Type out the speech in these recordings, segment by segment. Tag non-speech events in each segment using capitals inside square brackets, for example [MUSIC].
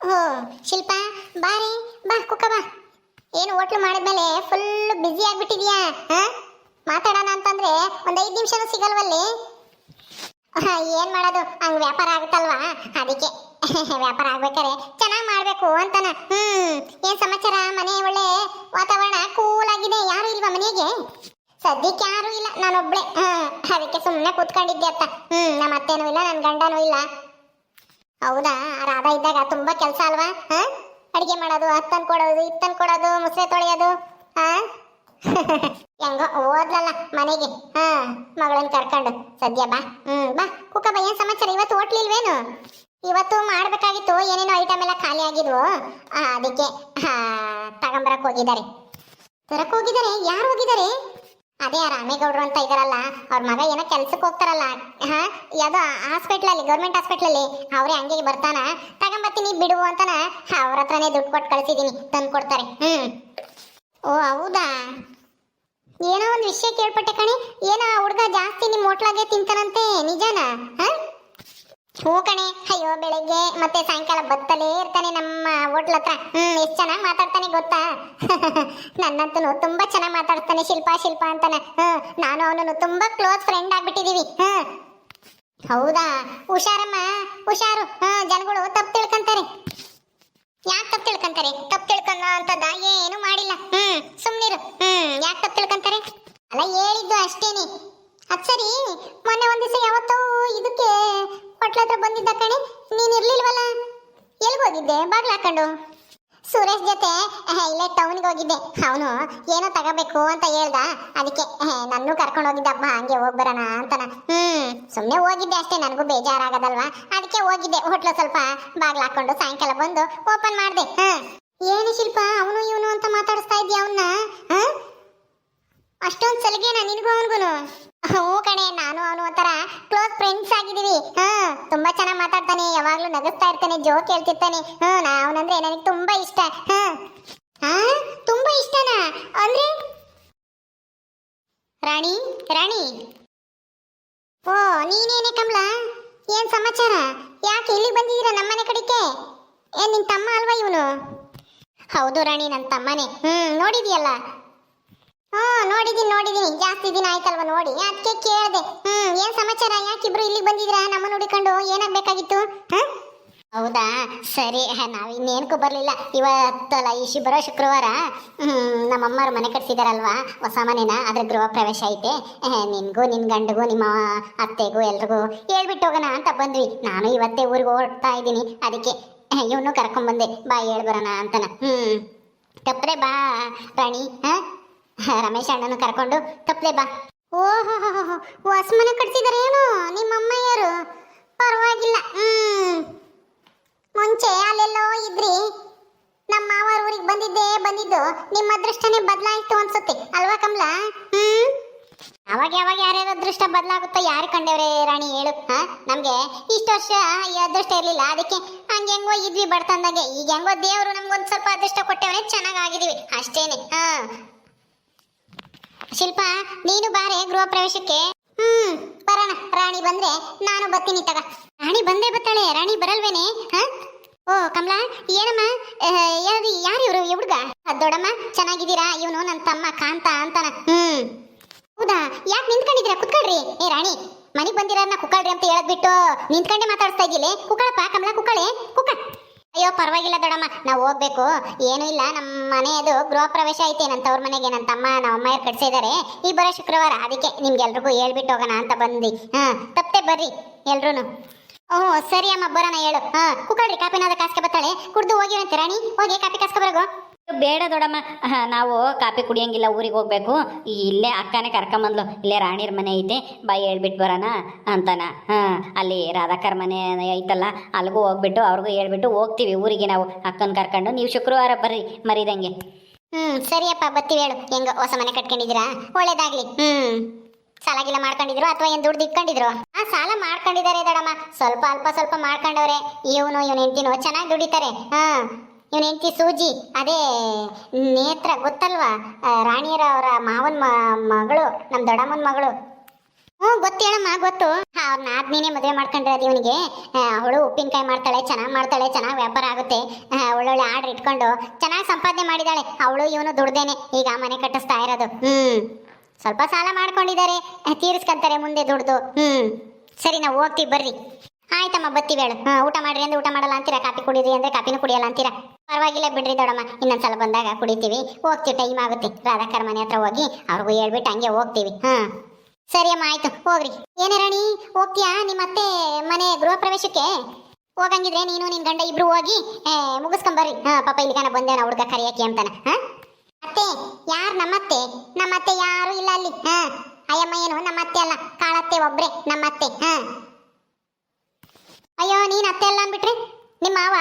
ಓ ಶಿಲ್ಪ ಬಾರಿ ಬಾ, ಕುಕ್ಕ ಬಾ. ಏನು ಹೋಟ್ಲು ಮಾಡಿದ್ಮೇಲೆ ಫುಲ್ ಬ್ಯುಸಿ ಆಗಿಬಿಟ್ಟಿದ್ಯಾ? ಹಾ? ಮಾತಾಡೋಣ ಅಂತಂದ್ರೆ ಒಂದು ಐದು ನಿಮಿಷನೂ ಸಿಗಲ್ವಲ್ಲಿ? ಏನ್ ಮಾಡೋದು? ಹಂಗ್ ವ್ಯಾಪಾರ ಆಗುತ್ತಲ್ವಾ? ಅದಕ್ಕೆ. [LAUGHS] ವ್ಯಾಪಾರ ಆಗ್ಬೇಕಾರೆ ಚೆನ್ನಾಗಿ ಮಾಡ್ಬೇಕು ಅಂತಾನ. ಹ್ಮ್, ಏನ್ ಸಮಾಚಾರ? ಮನೆ ಒಳ್ಳೆ ವಾತಾವರಣ ಕೂಲ್ ಆಗಿದೆ. ಯಾರು ಇಲ್ವಾ ಮನೆಗೆ? ಸದ್ಯಕ್ಕೆ ಯಾರು ಇಲ್ಲ. ನಾನೊಬ್ಳೆ. ಹ್ಮ್ ಅದಕ್ಕೆ ಸುಮ್ಮನೆ ಕೂತ್ಕೊಂಡಿದ್ದೆ ಅತ್ತ. ಹ್ಮ್ ನಮ್ಮ ಅತ್ತೇನೂ ಇಲ್ಲ ನನ್ನ ಗಂಡನೂ ಇಲ್ಲ. ಹೌದಾ? ರಾಧಾ ಇದ್ದಾಗ ತುಂಬಾ ಕೆಲಸ ಅಲ್ವಾ? ಹಾ? ಅಡಿಗೆ ಮಾಡೋದು ಹತ್ತನ್ ಕೊಡೋದು, ಇತ್ತನ್ ಕೊಡೋದು, ಮುಸ್ರೆ ತೊಳೆಯೋದು, ಹಾ? [LAUGHS] ಹೆಂಗೋ ಓದ್ಲಲ್ಲ ಮನೆಗೆ. ಹಾ ಮಗಳನ್ನ ಕರ್ಕೊಂಡು. ಸದ್ಯ ಬಾ. ಹ್ಮ್, ಬಾ. ಕುಕ್ಕ ಬಾ ಏನ್ ಸಮಾಚಾರ? ಇವತ್ತು ಹೋಟ್ಲಿಲ್ವೇನು ಇವತ್ತು ಮಾಡ್ಬೇಕಾಗಿತ್ತು. ಏನೇನೋ ಐಟಮ್ ಎಲ್ಲ ಖಾಲಿ ಆಗಿದ್ವು. ಅದಕ್ಕೆ ತಗೊಂಬರಕ್ ಹೋಗಿದ್ದಾರೆ. ತರಕ್ ಹೋಗಿದ್ದಾರೆ? ಯಾರು ಹೋಗಿದ್ದಾರೆ? ಅದೇ ರಾಮೇಗೌಡರು ಅಂತ ಇದಾರಲ್ಲ, ಅವ್ರ ಮಗ ಏನೋ ಕೆಲ್ಸಕ್ಕೆ ಹೋಗ್ತಾರಲ್ಲ. ಹಾ, ಯಾವ್ದೋ ಹಾಸ್ಪಿಟ್ಲಲ್ಲಿ ಗೌರ್ಮೆಂಟ್ ಹಾಸ್ಪಿಟ್ಲಲ್ಲಿ ಅವ್ರೇ ಹಂಗೆ ಬರ್ತಾನ. ತಗೊಂಬರ್ತೀನಿ ಬಿಡು ಅಂತಾನ. ಅವ್ರ ಹತ್ರನೇ ದುಡ್ಡು ಕೊಟ್ಟು ಕಳಿಸಿದ್ದೀನಿ ತಂದು ಕೊಡ್ತಾರೆ. ಹ್ಮ್. ಓ, ಹೌದಾ? ಏನೋ ಒಂದು ವಿಷಯ ಕೇಳ್ಪಟ್ಟೆ ಕಣಿ. ಏನೋ ಹುಡ್ಗ ಜಾಸ್ತಿ ನಿಮ್ಮ ಹೋಟ್ಲಾಗೆ ತಿಂತಾನಂತೆ, ನಿಜನಾ? ಹಾ ಕಣೆ. ಅಯ್ಯೋ, ಬೆಳಗ್ಗೆ ಮತ್ತೆ ಸಾಯಂಕಾಲ ಬತ್ತಲೇ ಇರ್ತಾನೆ ನಮ್ಮ ಹೋಟ್ಲ್ ಹತ್ರ. ಹ್ಮ್, ಎಷ್ಟು ಚೆನ್ನಾಗಿ ಮಾತಾಡ್ತಾನೆ ಗೊತ್ತಾ? [LAUGHS] ನನ್ನಂತೂ ತುಂಬಾ ಚೆನ್ನಾಗಿ ಮಾತಾಡ್ತಾನೆ ಶಿಲ್ಪಾ, ಶಿಲ್ಪ ಅಂತಾನೆ. ಹ್ಮ್, ನಾನು ಅವನು ತುಂಬಾ ಕ್ಲೋಸ್ ಫ್ರೆಂಡ್ ಆಗ್ಬಿಟ್ಟಿದೀವಿ. ಹ್ಮ್. ಹೌದಾ? ಹುಷಾರಮ್ಮ, ಹುಷಾರು. ಹ್ಮ್, ಜನಗಳು ತಪ್ಪು ತಿಳ್ಕೊಂತಾರೆ. ಯಾಕೆ ತಪ್ಪು ತಿಳ್ಕೊಂತಾರೆ? ತಪ್ಪು ತಿಳ್ಕೊಂಡ ಅಂತದ? ಏನು ಮಾಡಿಲ್ಲ. ಹ್ಮ್, ಸುಮ್ನಿರು. ಹ್ಮ್, ಯಾಕೆ ತಪ್ಪು ತಿಳ್ಕೊಂತಾರೆ? ಅಲ್ಲ, ಹೇಳಿದ್ದು ಅಷ್ಟೇನೆ. ಅದ್ ಸರಿ. ಮೊನ್ನೆ ಒಂದ್ ದಿವಸ ಯಾವತ್ತೋ ಇದಕ್ಕೆ ಹೋಟ್ಲ ಹತ್ರ ಬಂದಿದ್ದ ಕಣೆ, ನೀನ್ ಇರ್ಲಿಲ್ವಲ್ಲ? ಎಲ್ಲಿ ಹೋಗಿದ್ದೆ? ಬಾಗ್ಲ ಹಾಕೊಂಡು. ಸುರೇಶ್ ಜೊತೆ ಇಲ್ಲೇ ಟೌನ್ಗೆ ಹೋಗಿದ್ದೆ. ಅವನು, ಏನೋ ತಗೋಬೇಕು ಅಂತ ಹೇಳ್ದ. ಅದಕ್ಕೆ ನನ್ನೂ ಕರ್ಕೊಂಡು ಹೋಗಿದ್ದಪ್ಪ, ಹಂಗೆ ಹೋಗ್ಬರೋಣ ಅಂತಾನ. ಹ್ಮ್ ಸುಮ್ಮನೆ ಹೋಗಿದ್ದೆ ಅಷ್ಟೇ, ನನಗೂ ಬೇಜಾರಾಗದಲ್ವಾ? ಅದಕ್ಕೆ ಹೋಗಿದ್ದೆ, ಹೋಟ್ಲು ಸ್ವಲ್ಪ ಬಾಗ್ಲ ಹಾಕೊಂಡು ಸಾಯಂಕಾಲ ಬಂದು ಓಪನ್ ಮಾಡಿದೆ. ಏನು ಶಿಲ್ಪ, ಅವನು ಇವನು ಅಂತ ಮಾತಾಡಿಸ್ತಾ ಇದ್ಯಾ ಅವನ್ನ ಅಷ್ಟೊಂದು ಸಲಿಗೆನಾ ನಿನಗೂ ಅವನಿಗೂ ಹ್ಞೂ ಕಣೆ, ನಾನು ಅವನು ಒಂಥರ ಕ್ಲೋಸ್ ಫ್ರೆಂಡ್ಸ್ ಆಗಿದ್ದೀವಿ. ಹಾ ತುಂಬಾ ಚೆನ್ನಾಗಿ ಮಾತಾಡ್ತಾನೆ, ಯಾವಾಗಲೂ ನಗಿಸ್ತಾ ಇರ್ತಾನೆ ಜೋಕ್ ಹೇಳ್ತಿರ್ತಾನೆ. ಹ್ಞೂ ನಾ ಅವನಂದ್ರೆ ನನಗೆ ತುಂಬಾ ಇಷ್ಟ. ಹಾ ಹಾ ತುಂಬಾ ಇಷ್ಟನಾ? ಅಂದ್ರೆ? ರಾಣಿ ರಾಣಿ. ಓ, ನೀನೇನೆ ಕಮಲ? ಏನ್ ಸಮಾಚಾರ? ಯಾಕೆ ಇಲ್ಲಿಗೆ ಬಂದಿದ್ದೀರಾ ನಮ್ಮನೆ ಕಡೆಗೆ? ಏನ್ ನಿನ್ ತಮ್ಮ ಅಲ್ವಾ ಇವನು? ಹೌದು ರಾಣಿ ನನ್ನ ತಮ್ಮನೆ. ಹ್ಮ್ ನೋಡಿದ್ಯಲ್ಲ? ಹಾ ನೋಡಿದೀನಿ ನೋಡಿದೀನಿ. ಜಾಸ್ತಿ ದಿನ ಆಯ್ತಲ್ವಾ ನೋಡಿ. ಅದಕ್ಕೆ ಕೇಳಿದೆ. ಹ್ಮ್ ಏನ್ ಸಮಾಚಾರ? ಯಾಕಿಬ್ರು ಇಲ್ಲಿಗೆ ಬಂದಿದ್ರಾ? ನಮ್ಮನ್ನ ನೋಡಿಕೊಂಡು ಏನಾಗ್ಬೇಕಾಗಿತ್ತು? ಹೌದಾ? ಸರಿ ನಾವು ಇನ್ನೇನಕ್ಕೂ ಬರಲಿಲ್ಲ. ಇವತ್ತಲ್ಲ ಈ ಬರೋ ಶುಕ್ರವಾರ. ಹ್ಮ್, ನಮ್ಮಮ್ಮರು ಮನೆ ಕಟ್ಸಿದಾರಲ್ವಾ? ಹೊಸ ಮನೆನ? ಅದ್ರ ಗೃಹ ಪ್ರವೇಶ ಐತೆ. ನಿನಗೂ ನಿನ್ಗೂ ನಿನ್ ಗಂಡಗೂ ನಿಮ್ಮ ಅತ್ತೆಗೂ ಎಲ್ರಿಗೂ ಹೇಳ್ಬಿಟ್ಟು ಹೋಗೋಣ ಅಂತ ಬಂದ್ವಿ. ನಾನು ಇವತ್ತೇ ಊರಿಗೆ ಹೊರಡ್ತಾ ಇದ್ದೀನಿ. ಅದಕ್ಕೆ ಇವನು ಕರ್ಕೊಂಬಂದೆ. ಬಾ ಹೇಳ್ಬರೋಣ ಅಂತನ. ಹ್ಮ್. ತಪ್ಪದೆ ಬಾ ರಾಣಿ. ಹಾ? ರಮೇಶ್ ಅಣ್ಣನ ಕರ್ಕೊಂಡು ತಪ್ಪಲೆ ಬಾ. ಓಹೋ ಹೊಸ್ಮನೆ ಕಟ್ಸಿದಾರೆ ಏನು ನಿಮ್ಮ ಅಮ್ಮಯ್ಯರು? ಪರವಾಗಿಲ್ಲ. ಹ್ಮ್. ಮುಂಚೆ ಅಲ್ಲೆಲ್ಲೋ ಇದ್ರಿ. ನಮ್ಮ ಮಾವರ ಊರಿಗೆ ಬಂದಿದ್ದೆ ಬಂದಿದ್ದು. ನಿಮ್ಮ ಅದೃಷ್ಟನೇ ಬದಲಾಯಿತು ಅನ್ಸುತ್ತೆ. ಅಲ್ವಾ ಕಮಲ? ಹ್ಮ್. ಅವಾಗ ಯಾವಾಗ ಯಾರ್ಯಾರ ಅದೃಷ್ಟ ಬದಲಾಗುತ್ತೋ ಯಾರು ಕಂಡವ್ರೆ ರಾಣಿ ಹೇಳು. ಹಾ, ನಮ್ಗೆ ಇಷ್ಟು ವರ್ಷ ಈ ಅದೃಷ್ಟ ಇರಲಿಲ್ಲ. ಅದಕ್ಕೆ ಹಂಗೆ ಹೆಂಗೋ ಇದ್ವಿ ಬರ್ತಂದಾಗೆ ಈಗ ಹೆಂಗೋ ದೇವರು ನಮ್ಗೊಂದ್ ಸ್ವಲ್ಪ ಅದೃಷ್ಟ ಕೊಟ್ಟವ್ರೆ ಚೆನ್ನಾಗಿ ಆಗಿದೀವಿ ಅಷ್ಟೇನೆ. ಹಾ. ಶಿಲ್ಪ, ನೀನು ಬಾರೆ ಗೃಹ ಪ್ರವೇಶಕ್ಕೆ? ಹ್ಮ್, ಬರೋಣ. ರಾಣಿ ಬಂದ್ರೆ ನಾನು ಬರ್ತೀನಿ ತಗ. ರಾಣಿ ಬಂದೇ ಬರ್ತಾಳೆ. ರಾಣಿ ಬರಲ್ವೇನೆ? ಹ? ಓ, ಕಮಲಾ, ಏನಮ್ಮ? ಯಾರು ಇವರು? ಹುಡುಗ? ದೊಡ್ಡಮ್ಮ, ಚೆನ್ನಾಗಿದ್ದೀರಾ? ಇವನು ನನ್ನ ತಮ್ಮ ಕಾಂತ ಅಂತಾನ. ಹ್ಮ್. ಹೌದಾ? ಯಾಕೆ ನಿಂತ್ಕೊಂಡಿದ್ದೀರಾ? ಕುತ್ಕೊಳ್ರಿ. ಏ, ರಾಣಿ, ಮನೆಗೆ ಬಂದಿರೋರ್ನ ಕುಕ್ಕಳ್ರಿ ಅಂತ ಹೇಳದ್ಬಿಟ್ಟು ನಿಂತ್ಕೊಂಡೆ ಮಾತಾಡಿಸ್ತಾ ಇದ್ದಿಲ್ಲ ಕುಕ್ಕಳಪ್ಪ ಕಮಲಾ ಕುಕ್ಕಳೆ ಕುಕ್ಕ ಅಯ್ಯೋ, ಪರವಾಗಿಲ್ಲ ದೊಡಮ್ಮ. ನಾವು ಹೋಗ್ಬೇಕು. ಏನೂ ಇಲ್ಲ. ನಮ್ಮ ಮನೆಯದು ಗೃಹ ಪ್ರವೇಶ ಐತೆ. ನನ್ನ ತವ್ರ ಮನೆಗೆ ನನ್ನ ತಮ್ಮ ನಮ್ಮ ಅಮ್ಮಯ್ಯರು ಕಟ್ಸಿದ್ದಾರೆ ಈ ಬರೋ ಶುಕ್ರವಾರ. ಅದಕ್ಕೆ ನಿಮ್ಗೆಲ್ರಿಗೂ ಹೇಳ್ಬಿಟ್ಟು ಹೋಗೋಣ ಅಂತ ಬಂದು ಹಾಂ ತಪ್ಪೇ ಬರ್ರಿ ಎಲ್ರೂ ಓಹ್, ಸರಿ ಅಮ್ಮ, ಬರೋಣ ಹೇಳು. ಹಾಂ ಕುಕ್ಕಳ್ರಿ ಕಾಪಿನಾದ ಕಾಸ್ಕೆ ಬತ್ತಾಳೆ ಕುಡ್ದು ಹೋಗಿರಂತೆ ರಾಣಿ? ಹೋಗಿ ಕಾಪಿ ಕಾಸ್ಕೆ ಬರಗು. ಬೇಡ ದೊಡಮ್ಮ. ನಾವು ಕಾಪಿ ಕುಡಿಯಂಗಿಲ್ಲ, ಊರಿಗೆ ಹೋಗ್ಬೇಕು. ಇಲ್ಲೇ ಅಕ್ಕನೇ ಕರ್ಕೊಂಬಂದ್ಲು. ಇಲ್ಲೇ ರಾಣಿರ ಮನೆ ಐತೆ. ಬಾಯಿ ಹೇಳ್ಬಿಟ್ಟು ಬರೋಣ ಅಂತಾನ. ಹಾಂ ಅಲ್ಲಿ ರಾಧಾಕರ್ ಮನೆ ಐತಲ್ಲ ಅಲ್ಲಿಗೂ ಹೋಗ್ಬಿಟ್ಟು ಅವ್ರಿಗೂ ಹೇಳ್ಬಿಟ್ಟು ಹೋಗ್ತೀವಿ ಊರಿಗೆ ನಾವು. ಅಕ್ಕನ ಕರ್ಕೊಂಡು. ನೀವು ಶುಕ್ರವಾರ ಬರ್ರಿ, ಮರಿದಂಗೆ. ಹ್ಮ್, ಸರಿಯಪ್ಪ ಬತ್ತಿ ಹೇಳು. ಹೆಂಗ ಹೊಸ ಮನೆ ಕಟ್ಕೊಂಡಿದ್ದೀರಾ? ಒಳ್ಳೇದಾಗ್ಲಿ. ಹ್ಮ್. ಸಾಲ ಗಿಲ ಮಾಡ್ಕೊಂಡಿದ್ರು ಅಥವಾ ಏನ್ ದುಡ್ಡು ಇಟ್ಕೊಂಡಿದ್ರು? ಆ, ಸಾಲ ಮಾಡ್ಕೊಂಡಿದ್ದಾರೆ ದಡಮ್ಮ. ಸ್ವಲ್ಪ ಅಲ್ಪ ಸ್ವಲ್ಪ ಮಾಡ್ಕೊಂಡವ್ರೆ. ಇವನು, ಇವನ್ ಹೆಂಡತಿನೋ ಚೆನ್ನಾಗಿ ದುಡಿತಾರೆ. ಹಾ ಇವನ್ ಹೆಂಡತಿ ಸೂಜಿ, ಅದೇ ನೇತ್ರ ಗೊತ್ತಲ್ವಾ? ರಾಣಿಯರ ಅವರ ಮಾವನ್ ಮಗಳು, ನಮ್ ದೊಡ್ಡಮ್ಮನ ಮಗಳು. ಹ್ಞೂ, ಗೊತ್ತು ಹೇಳಮ್ಮ, ಗೊತ್ತು. ಅವ್ರನ್ನ ಆದ್ಮೀನೇ ಮದುವೆ ಮಾಡ್ಕೊಂಡಿರೋದು ಇವನಿಗೆ. ಅವಳು ಉಪ್ಪಿನಕಾಯಿ ಮಾಡ್ತಾಳೆ, ಚೆನ್ನಾಗಿ ಮಾಡ್ತಾಳೆ, ಚೆನ್ನಾಗಿ ವ್ಯಾಪಾರ ಆಗುತ್ತೆ. ಒಳ್ಳೊಳ್ಳೆ ಆರ್ಡರ್ ಇಟ್ಕೊಂಡು ಚೆನ್ನಾಗಿ ಸಂಪಾದನೆ ಮಾಡಿದಾಳೆ. ಅವಳು ಇವನು ದುಡ್ದೇನೆ. ಈಗ ಮನೆ ಕಟ್ಟಿಸ್ತಾ ಇರೋದು. ಹ್ಮ್. ಸ್ವಲ್ಪ ಸಾಲ ಮಾಡ್ಕೊಂಡಿದ್ದಾರೆ. ತೀರಿಸ್ಕೊಂತಾರೆ ಮುಂದೆ ದುಡ್ದು. ಹ್ಮ್. ಸರಿ, ನಾವು ಹೋಗ್ತೀವಿ, ಬರ್ರಿ. ಆಯ್ತಮ್ಮ ಬತ್ತೀವಿ ಹೇಳು ಹಾ ಊಟ ಮಾಡ್ರಿ ಅಂದ್ರೆ ಊಟ ಮಾಡಲ್ಲ ಅಂತೀರಾ? ಕಾಫಿ ಕುಡೀರಿ ಅಂದ್ರೆ ಕಾಫಿನೂ ಕುಡಿಯಲ್ಲ ಅಂತೀರಾ? ಪರವಾಗಿಲ್ಲ ಬಿಡ್ರಿ ದೊಡಮ್ಮ ಇನ್ನೊಂದ್ಸಲ ಬಂದಾಗ ಕುಡಿತೀವಿ. ಹೋಗ್ತೀವಿ ಟೈಮ್ ಆಗುತ್ತೆ. ರಾಧಾಕರ್ ಮನೆ ಹತ್ರ ಹೋಗಿ ಅವ್ರಿಗೂ ಹೇಳ್ಬಿಟ್ಟು ಹಂಗೆ ಹೋಗ್ತೀವಿ. ಹಾ. ಸರಿ ಅಮ್ಮ, ಆಯ್ತು. ಹೋಗ್ರಿ. ಏನೇ ರಾಣಿ, ಹೋಗ್ತೀಯಾ? ನಿಮ್ಮ ಅತ್ತೆ ಮನೆ ಗೃಹ ಪ್ರವೇಶಕ್ಕೆ? ಹೋಗಂಗಿದ್ರೆ ನೀನು ನಿನ್ ಗಂಡ ಇಬ್ರು ಹೋಗಿ ಮುಗಿಸ್ಕೊಂಬರ್ರಿ ಹಾಂ, ಪಾಪ ಇಲ್ಲಿಗಾನ ಬಂದೆ ನಾ ಹುಡುಗ ಕರಿಯಕ್ಕೆ ಅಂತಾನ. ಹಾ? ಅತ್ತೆ, ಯಾರು ನಮ್ಮತ್ತೆ? ನಮ್ಮತ್ತೆ ಯಾರು ಇಲ್ಲ ಅಲ್ಲಿ. ಹಾ. ಅಯ್ಯಮ್ಮ, ಏನು? ನಮ್ಮತ್ತೆ ಅಲ್ಲ. ಕಾಳತ್ತೆ ಒಬ್ರೆ, ನಮ್ಮತ್ತೆ. ಹಾ. ಅಯ್ಯೋ, ನೀನು ಅತ್ತೆ ಅಲ್ಲ ಅಂದ್ಬಿಟ್ರೆ? ನಿಮ್ಮ ಮಾವ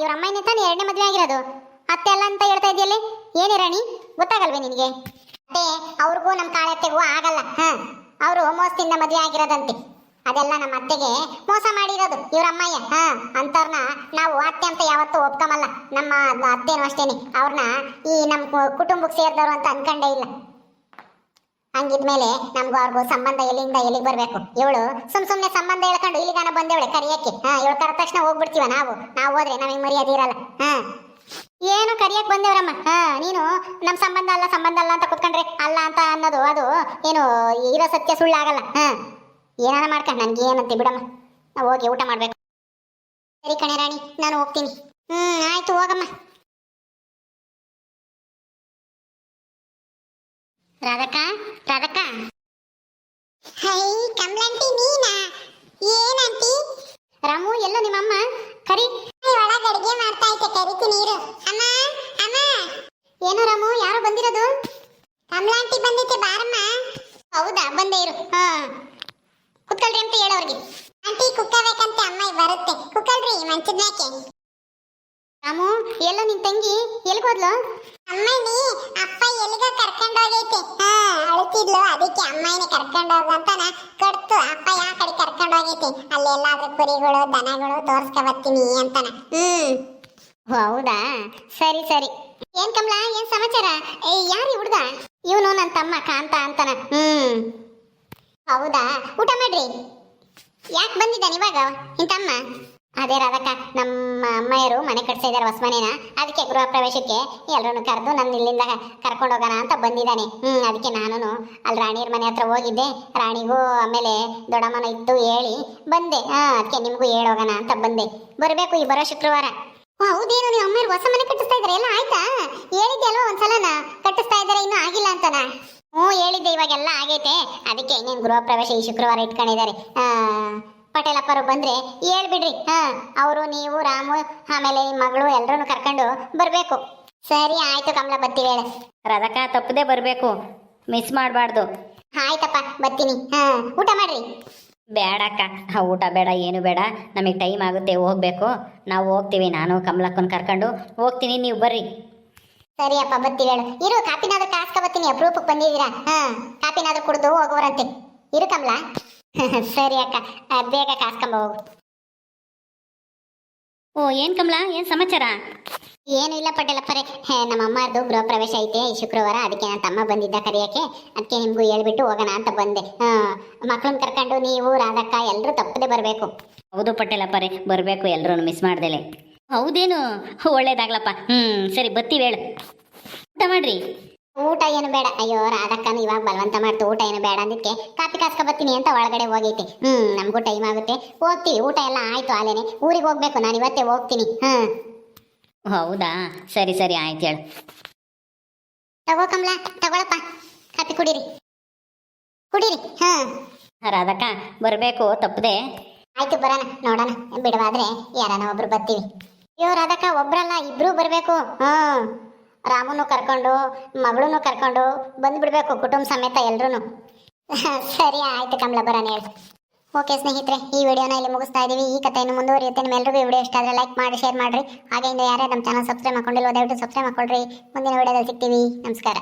ಇವ್ರ ಅಮ್ಮನೇ ತಾನೇ ಎರಡನೇ ಮದುವೆ ಆಗಿರೋದು. ಅತ್ತೆ ಅಲ್ಲ ಅಂತ ಹೇಳ್ತಾ ಇದೆಯಲ್ಲೇ ಏನೇ ರಾಣಿ, ಗೊತ್ತಾಗಲ್ವೇ ನಿನಗೆ? ಅತ್ತೆ, ಅವ್ರಿಗೂ ನಮ್ಮ ಕಾಳತ್ತೆಗೂ ಆಗಲ್ಲ. ಹಾ, ಅವರು ಮೋಸದಿಂದ ಮದುವೆ ಆಗಿರೋದಂತೆ. ಅದೆಲ್ಲ ನಮ್ಮ ಅತ್ತೆಗೆ ಮೋಸ ಮಾಡಿರೋದು, ಇವ್ರ ಅಮ್ಮಯ್ಯ. ಹಾ ಅಂತವ್ರನ್ನ ನಾವು ಅತ್ತೆ ಅಂತ ಯಾವತ್ತೂ ಒಪ್ಕೊಂಬಲ್ಲ ನಮ್ಮ ಅತ್ತೆನೂ ಅಷ್ಟೇನೆ. ಅವ್ರನ್ನ ಈ ನಮ್ಮ ಕುಟುಂಬಕ್ಕೆ ಸೇರಿದವರು ಅಂತ ಅನ್ಕೊಂಡೇ ಇಲ್ಲ. ಹಂಗಿದ್ಮೇಲೆ ನಮ್ಗೂ ಅವ್ರಿಗೂ ಸಂಬಂಧ ಎಲ್ಲಿಂದ ಎಲ್ಲಿಗೆ ಬರ್ಬೇಕು? ಇವಳು ಸುಮ್ ಸುಮ್ನೆ ಸಂಬಂಧ ಹೇಳ್ಕೊಂಡು ಇಲ್ಲಿಗಾನ ಬಂದೇವಳೆ ಕರಿಯಕ್ಕೆ. ಹಾ, ಇವಳು ಕರೆದ ತಕ್ಷಣ ಹೋಗ್ಬಿಡ್ತೀವ ನಾವು? ನಾವು ಹೋದ್ರೆ ನಮಗೆ ಮರ್ಯಾದೆ ಇರಲ್ಲ. ಹಾ. ಏನು ಕರಿಯಕ್ ಬಂದೇವ್ರಮ್ಮ? ಹಾ, ನೀನು ನಮ್ ಸಂಬಂಧ ಅಲ್ಲ ಸಂಬಂಧ ಅಲ್ಲ ಅಂತ ಕುತ್ಕೊಂಡ್ರೆ ಅಲ್ಲ ಅಂತ ಅನ್ನೋದು ಅದು ಏನು ಇರೋ ಸತ್ಯ ಸುಳ್ಳಾಗಲ್ಲ. ಹಾ. ಏನಾರ ಮಾಡ್ಕೊಂಡು ನನ್ಗೆ ಏನಂತೆ ಬಿಡಮ್ಮ. ನಾವು ಹೋಗಿ ಊಟ ಮಾಡ್ಬೇಕು. ಸರಿ ಕಣೆ ರಾಣಿ, ನಾನು ಹೋಗ್ತೀನಿ. ಹ್ಮ್, ಆಯ್ತು, ಹೋಗಮ್ಮ. ರಾಧಕ್ಕ? ಹೈ ಕಮಲಂಟಿ ನೀನಾ ಏನಂಟಿ ರಾಮು ಎಲ್ಲ ನಿಮ್ಮಮ್ಮ ಕರಿ ಒಳಗೆ ಅಡಿಗೆ ಮಾಡ್ತಾ ಐತೆ ಕರಿತು ನೀರು ಅಮ್ಮ ಅಮ್ಮ ಏನು ರಾಮು ಯಾರು ಬಂದಿರೋದು ಕಮಲಾಂಟಿ ಬಂದೈತೆ ಬಾರಮ್ಮ ಹೌದಾ ಬಂದೇ ಇರು ಹಾ ಕುತ್ಕೊಳ್ರಿ ಅಂತ ಹೇಳೋರ್ಗೆ ಆಂಟಿ ಕುಕ್ಕಬೇಕಂತೆ ಅಮ್ಮ ಬರುತ್ತೆ ಕುಕ್ಕಳ್ರಿ ಮಂಚದ ಮ್ಯಾಕೆ ರಾಮು ಎಲ್ಲ ನಿನ್ ತಂಗಿ? ಎಲ್ಗೋದ್ಲು ಅಮ್ಮನಿ ಅಪ್ಪ ಎಲ್ಲಿಗ ಕರ್ಕೊಂಡು ಹೋಗೈತೆ. ಹಾ ಅಳ್ತಿದ್ಲು ಅದಕ್ಕೆ ಅಮ್ಮನೇ ಕರ್ಕೊಂಡು ಹೋಗಂತಾನ ಕಡ್ತು ಅಪ್ಪ ಯಾ ಕಡೆ ಕರ್ಕೊಂಡು ಹೋಗೈತೆ? ಅಲ್ಲಿ ಎಲ್ಲಾದ್ರೂ ಕುರಿಗಳು ದನಗಳು ತೋರ್ಸ್ಕೊ ಬರ್ತೀನಿ ಅಂತಾನ. ಹ್ಮ್. ಹೌದಾ? ಸರಿ ಸರಿ. ಏನ್ ಕಮಲ ಏನ್ ಸಮಾಚಾರ? ಏ ಯಾರು ಹುಡ್ದ ಇವನು ನನ್ನ ತಮ್ಮ ಕಾಂತ ಅಂತಾನ. ಹ್ಮ್. ಹೌದಾ? ಊಟ ಮಾಡ್ರಿ. ಯಾಕೆ ಬಂದಿದ್ದಾನೆ ಇವಾಗ ಇಂತಮ್ಮ ಅದೇ ರಾಧಕ್ಕ, ನಮ್ಮ ಅಮ್ಮಯರು ಮನೆ ಕಟ್ಸ್ತಾ ಇದ್ದಾರೆ ಹೊಸ ಅದಕ್ಕೆ ಗೃಹ ಪ್ರವೇಶಕ್ಕೆ ಎಲ್ಲರನ್ನು ಕರೆದು ನನ್ನ ಇಲ್ಲಿಂದ ಕರ್ಕೊಂಡು ಹೋಗೋಣ ಅಂತ ಬಂದಿದ್ದಾನೆ. ಹ್ಮ್, ಅದಕ್ಕೆ ನಾನು ಅಲ್ಲಿ ರಾಣಿಯರ ಮನೆ ಹತ್ರ ಹೋಗಿದ್ದೆ. ರಾಣಿಗೂ ಆಮೇಲೆ ದೊಡ್ಡಮ್ಮನ ಇತ್ತು ಹೇಳಿ ಬಂದೆ. ಹಾಂ, ಅದಕ್ಕೆ ನಿಮಗೂ ಹೇಳೋಗೋಣ ಅಂತ ಬಂದೆ. ಬರಬೇಕು ಈ ಬರೋ ಶುಕ್ರವಾರ. ಹೌದೇನು, ನೀವು ಅಮ್ಮರು ಹೊಸ ಮನೆ ಕಟ್ಟಿಸ್ತಾ ಇದ್ದಾರೆ? ಎಲ್ಲ ಆಯ್ತಾ? ಹೇಳಿದ್ದೆ ಅಲ್ವಾ ಒಂದ್ಸಲನ? ಕಟ್ಟಿಸ್ತಾ ಇದ್ದಾರೆ ಇನ್ನೂ ಆಗಿಲ್ಲ ಅಂತನಾ? ಹ್ಞೂ, ಹೇಳಿದ್ದೆ, ಇವಾಗೆಲ್ಲ ಆಗೈತೆ. ಅದಕ್ಕೆ ಇನ್ನೇನು ಗೃಹ ಪ್ರವೇಶ ಈ ಶುಕ್ರವಾರ ಇಟ್ಕೊಂಡಿದ್ದಾರೆ. ಪಟೇಲಪ್ಪರು ಬಂದ್ರೆ ಹೇಳ್ಬಿಡ್ರಿ. ಹಾ ಅವರು ನೀವು ರಾಮು ಆಮೇಲೆ ನಿಮ್ಮ ಮಗಳು ಎಲ್ಲರನ್ನು ಕರ್ಕೊಂಡು ಬರಬೇಕು. ಸರಿ ಆಯ್ತು ಕಮಲ ಬರ್ತೀವಿ ಹೇಳ. ರಾಧಕ ತಪ್ಪದೆ ಬರಬೇಕು. ಮಿಸ್ ಮಾಡಬಾರ್ದು. ಆಯ್ತಪ್ಪ ಬರ್ತೀನಿ. ಹಾ ಊಟ ಮಾಡ್ರಿ. ಬೇಡಕ್ಕ ಆ ಊಟ ಬೇಡ ಏನು ಬೇಡ. ನಮಗೆ ಟೈಮ್ ಆಗುತ್ತೆ ಹೋಗ್ಬೇಕು. ನಾವು ಹೋಗ್ತೀವಿ ನಾನು ಕಮಲಕ್ಕನ ಕರ್ಕೊಂಡು. ಹೋಗ್ತೀನಿ ನೀವು ಬರ್ರಿ. ಸರಿ ಅಪ್ಪ ಬರ್ತೀವಿ ಹೇಳು. ಇರು ಕಾಪಿನಾದ್ರೂ ಕಾಸ್ಕ ಬರ್ತೀನಿ. ಅಪ್ರೂಪಕ್ಕೆ ಬಂದಿದ್ದೀರಾ? ಹಾ ಕಾಪಿನಾದ್ರೂ ಕುಡಿದು ಹೋಗೋರಂತೆ. ಇರು ಕಮಲ. [LAUGHS] ಸರಿ ಅಕ್ಕ ಬೇಗ ಕಾಸ್ಕೊಂಬ ಹೋಗು. ಓ ಏನ್ ಕಮಲ ಏನ್ ಸಮಾಚಾರ? ಏನು ಇಲ್ಲ ಪಟೇಲಪ್ಪರೇ ನಮ್ಮ ಅಮ್ಮದು ಗೃಹ ಪ್ರವೇಶ ಐತೆ ಈ ಶುಕ್ರವಾರ ಅದಕ್ಕೆ ನನ್ನ ತಮ್ಮ ಬಂದಿದ್ದ ಕರೆಯಕ್ಕೆ ಅದಕ್ಕೆ ನಿಮಗೂ ಹೇಳ್ಬಿಟ್ಟು ಹೋಗೋಣ ಅಂತ ಬಂದೆ. ಹಾ ಮಕ್ಕಳನ್ನ ಕರ್ಕೊಂಡು ನೀವು ರಾಧಕ್ಕ ಎಲ್ಲರೂ ತಪ್ಪದೆ ಬರಬೇಕು. ಹೌದು ಪಟೇಲಪ್ಪರೇ ಬರಬೇಕು ಎಲ್ಲರೂ ಮಿಸ್ ಮಾಡ್ದೇಲೆ. ಹೌದೇನು? ಒಳ್ಳೇದಾಗ್ಲಪ್ಪ. ಹ್ಮ್ ಸರಿ ಬತ್ತೀವಿ ಹೇಳು. ಊಟ ಮಾಡ್ರಿ. ಊಟ ಏನು ಬೇಡ. ಅಯ್ಯೋ, ರಾಧಕ್ಕನ ಇವಾಗ ಬಲವಂತ ಮಾಡ್ತು. ಊಟ ಏನು ಬೇಡ ಅಂದಿದ್ಕೆ ಕಾಪಿ ಕಾಸ್ಕ ಬರ್ತೀನಿ ಅಂತ ಒಳಗಡೆ ಹೋಗೈತೆ. ಹ್ಮ್, ನಮಗೂ ಟೈಮ್ ಆಗುತ್ತೆ. ಹೋಗ್ತೀವಿ. ಊಟ ಎಲ್ಲ ಆಯ್ತು ಆಲೇನೆ. ಊರಿಗೆ ಹೋಗ್ಬೇಕು. ನಾನು ಇವತ್ತೇ ಹೋಗ್ತೀನಿ. ಹ್ಮ್. ಹೌದಾ? ಸರಿ ಸರಿ, ಆಯ್ತು ಹೇಳು. ತಗೋ ಕಮಲ, ತಗೊಳಪ್ಪ. ಕಾಪಿ ಕುಡೀರಿ. ಕುಡೀರಿ. ಹಾ. ರಾಧಕ್ಕ, ಬರಬೇಕು. ತಪ್ಪದೆ. ಆಯ್ತು, ಬರೋಣ. ನೋಡೋಣ. ಬಿಡವಾದ್ರೆ ಯಾರನ ಒಬ್ರು ಬರ್ತೀವಿ. ಅಯ್ಯೋ, ರಾಧಕ್ಕ, ಒಬ್ರಲ್ಲ, ಇಬ್ರು ಬರಬೇಕು. ಹ್ಮ್. ರಾಮನು ಕರ್ಕೊಂಡು ಮಗಳನ್ನು ಕರ್ಕೊಂಡು ಬಂದ್ಬಿಡ್ಬೇಕು ಕುಟುಂಬ ಸಮೇತ ಎಲ್ರು [LAUGHS] ಸರಿ ಆಯ್ತು ಕಮಲ ಬರೋಣ ಹೇಳಿ ಓಕೆ ಸ್ನೇಹಿತರೆ, ಈ ವಿಡಿಯೋನ ಇಲ್ಲಿ ಮುಗಿಸ್ತಾ ಇದ್ದೀವಿ ಈ ಕಥೆಯನ್ನು ಮುಂದುವರಿಯುತ್ತೆ. ನಿಮ್ಮೆಲ್ಲರಿಗೂ ವಿಡಿಯೋ ಇಷ್ಟ ಆದರೆ ಲೈಕ್ ಮಾಡಿ ಶೇರ್ ಮಾಡಿರಿ. ಹಾಗೆ ಇಂದು ಯಾರೇ ನಮ್ಮ ಚಾನಲ್ ಸಬ್ಸ್ಕ್ರೈಬ್ ಮಾಡ್ಕೊಂಡಿಲ್ಲ ದಯವಿಟ್ಟು ಸಬ್ಸ್ಕ್ರೈಬ್ ಮಾಡ್ಕೊಳ್ರಿ. ಮುಂದಿನ ವಿಡಿಯೋದಲ್ಲಿ ಸಿಗ್ತೀವಿ. ನಮಸ್ಕಾರ.